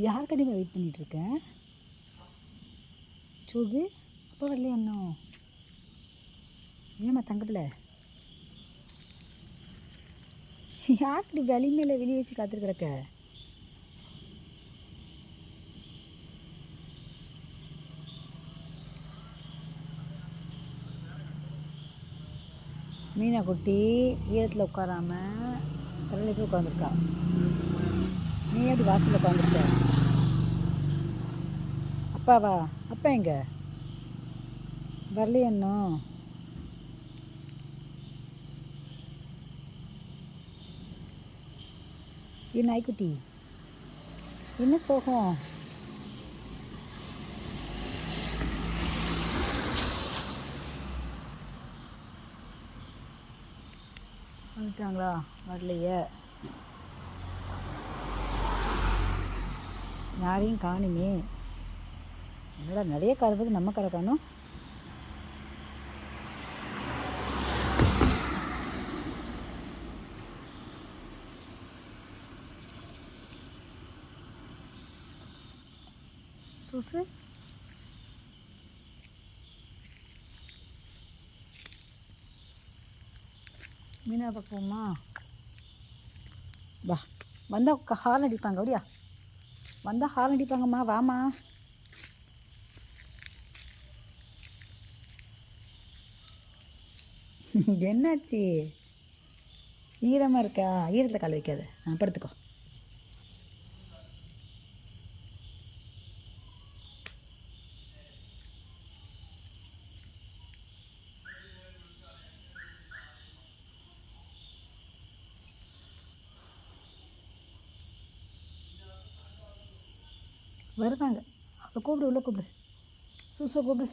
யார் கண்டிப்பாக வெயிட் பண்ணிகிட்ருக்கேன் சோகு அப்போ வரலையே இன்னும்? ஏம்மா தங்கப்பில்ல யார்கிட்ட வெளி மேலே வெளியே வச்சு காத்துட்டு கிடக்க மீனா குட்டி ஈரத்தில் உட்காராம தலையில் போய் உட்காந்துருக்கா நீ எப்படி வாசலில் உட்காந்துருக்க அப்பாவா? அப்பா எங்க? வரலையே இன்னும். ஏ நாய்க்குட்டி. என்ன சோகம்? வந்துட்டாங்களா? வரலையே. யாரையும் காணுமே. என்னடா நிறைய கார் போது நம்ம காரை காணும். சூசு. மீனா பார்ப்போமா? வா வந்தால் ஹார்ன் அடிப்பாங்க அப்படியா வந்தால் ஹார்ன் அடிப்பாங்கம்மா வாமா என்னாச்சு? ஈரமாக இருக்கா? ஈரத்தில் கால் வைக்காது. ஆ படுத்துக்கோ. வருவாங்க அவளை கூப்பிடு உள்ளே கூப்பிடு. சூசை கூப்பிடு.